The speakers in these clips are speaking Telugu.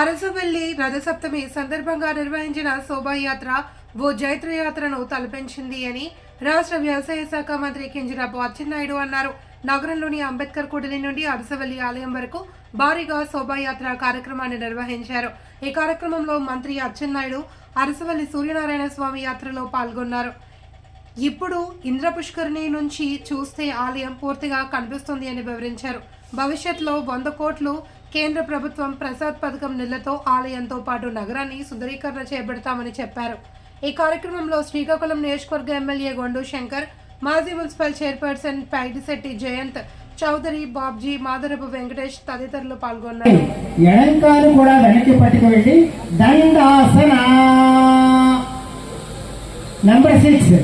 అరసవల్లి రథసప్తమి సందర్భంగా నిర్వహించిన శోభాయాత్ర ఓ జైత్రయాత్రను తలపించింది అని రాష్ట్ర వ్యవసాయ శాఖ మంత్రి కింజరాపు అచ్చెన్నాయుడు అన్నారు. నగరంలోని అంబేద్కర్ కూడలి నుండి అరసవల్లి ఆలయం వరకు భారీగా శోభాయాత్ర కార్యక్రమాన్ని నిర్వహించారు. ఈ కార్యక్రమంలో మంత్రి అచ్చెన్నాయుడు అరసవల్లి సూర్యనారాయణ స్వామి యాత్రలో పాల్గొన్నారు. ఇప్పుడు ఇంద్రపుష్కరిణి నుంచి చూస్తే ఆలయం పూర్తిగా కనిపిస్తుంది అని వివరించారు. భవిష్యత్తులో వంద కోట్లు కేంద్ర ప్రభుత్వం ప్రసాద్ పథకం నిధులతో ఆలయంతో పాటు నగరాన్ని సుందరీకరణ చేపడతామని చెప్పారు. ఈ కార్యక్రమంలో శ్రీకాకుళం నియోజకవర్గ ఎమ్మెల్యే గొండు శంకర్ మాజీ మున్సిపల్ చైర్పర్సన్ పైడిశెట్టి జయంత్ చౌదరి బాబ్జీ మాదరపు వెంకటేష్ తదితరులు పాల్గొన్నారు. ఎడంకాలు కూడా వెనక్కి పట్టుకువెళ్ళి Dandasana. Number six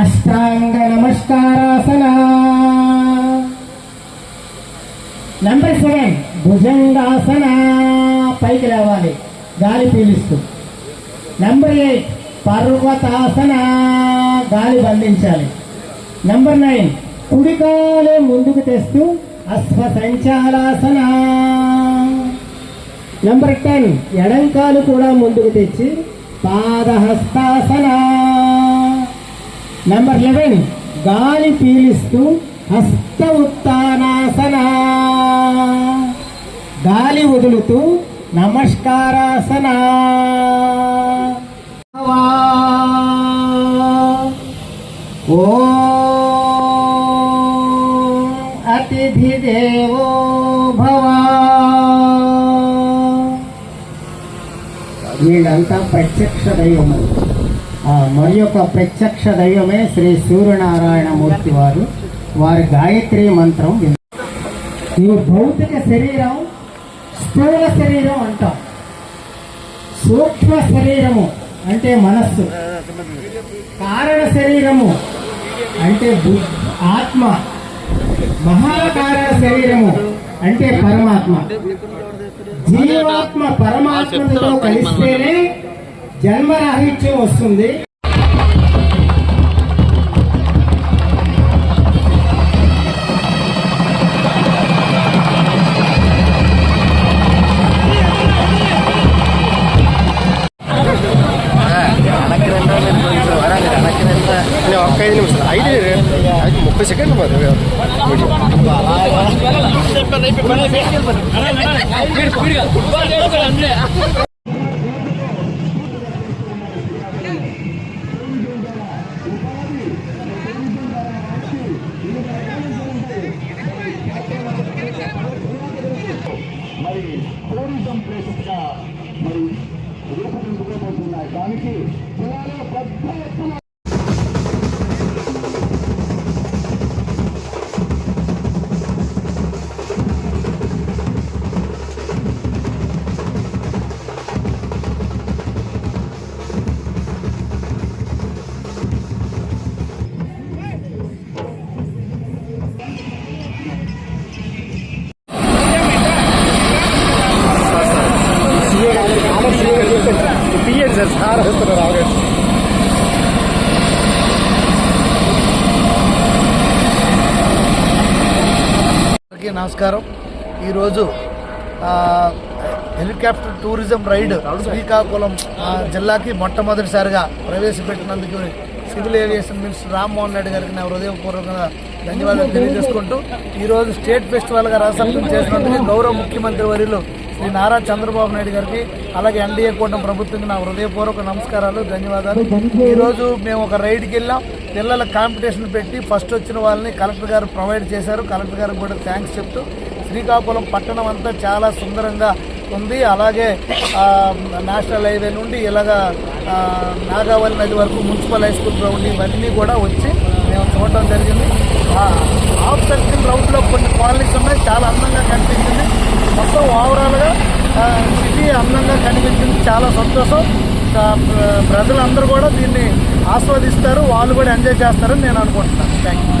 Ashtanga Namaskarasana. Number seven Bhujangasana పైకి రావాలి గాలి పీలిస్తూ. నెంబర్ ఎయిట్ పర్వతాసన గాలి బంధించాలి. నెంబర్ నైన్ కుడికాలే ముందుకు తెస్తూ అశ్వ సంచాలాసన నెంబర్ టెన్ ఎడంకాలు కూడా ముందుకు తెచ్చి పాదహస్తాసన. నెంబర్ లెవెన్ గాలి పీలిస్తూ హస్త ఉత్తానాసన గాలి వదులుతూ నమస్కారాసన ఓం అతిథి దేవో భవ వీళ్ళంతా ప్రత్యక్ష దైవములు ఆ మరి యొక్క ప్రత్యక్ష దైవమే శ్రీ సూర్యనారాయణ మూర్తి వారు వారి గాయత్రి మంత్రం విన్- ఈ భౌతిక శరీరం స్థూల శరీరం అంటాం. సూక్ష్మ శరీరము అంటే మనస్సు. కారణ శరీరము అంటే ఆత్మ. మహాకారణ శరీరము అంటే పరమాత్మ. జీవాత్మ పరమాత్మతో కలిస్తేనే జన్మరాహిత్యం వస్తుంది. నిమిషాలు ఐదు ఐదు ముప్పై సెకండ్లు మరి మరి టూరిజం ప్లేసెస్గా మరి రూపుదిద్దుకోబోతున్నాయి దానికి జిల్లాలో పెద్ద ఎత్తున తీయండి సార్ సార్ అందరికీ నమస్కారం ఈరోజు హెలికాప్టర్ టూరిజం రైడ్ శ్రీకాకుళం జిల్లాకి మొట్టమొదటిసారిగా ప్రవేశపెట్టినందుకు civil aviation minister Rammohan Reddy గారికి నా హృదయపూర్వకంగా ధన్యవాదాలు తెలియజేసుకుంటూ ఈరోజు స్టేట్ ఫెస్టివల్గా రాష్ట్రం చేసినందుకు గౌరవ ముఖ్యమంత్రి వర్యులు ఈ నారా చంద్రబాబు నాయుడు గారికి అలాగే ఎన్డీఏ కూటమి ప్రభుత్వానికి నా హృదయపూర్వక నమస్కారాలు ధన్యవాదాలు. ఈరోజు మేము ఒక రైడ్కి వెళ్ళాం. పిల్లల కాంపిటీషన్ పెట్టి ఫస్ట్ వచ్చిన వాళ్ళని కలెక్టర్ గారు ప్రొవైడ్ చేశారు. కలెక్టర్ గారికి కూడా థ్యాంక్స్ చెప్తూ శ్రీకాకుళం పట్టణం అంతా చాలా సుందరంగా ఉంది. అలాగే నేషనల్ హైవే నుండి ఇలాగా నాగావల్లి నాగావళి నది వరకు మున్సిపల్ హై స్కూల్ గ్రౌండ్ ఇవన్నీ కూడా వచ్చి చూడడం జరిగింది. హాఫ్ సర్కిల్ రౌండ్లో కొన్ని కాలనీస్ ఉన్నాయి. చాలా అందంగా కనిపించింది. మొత్తం ఓవరాల్గా సిటీ అందంగా కనిపించింది. చాలా సంతోషం. ప్రజలందరూ కూడా దీన్ని ఆస్వాదిస్తారు. వాళ్ళు కూడా ఎంజాయ్ చేస్తారని నేను అనుకుంటున్నాను. Thank you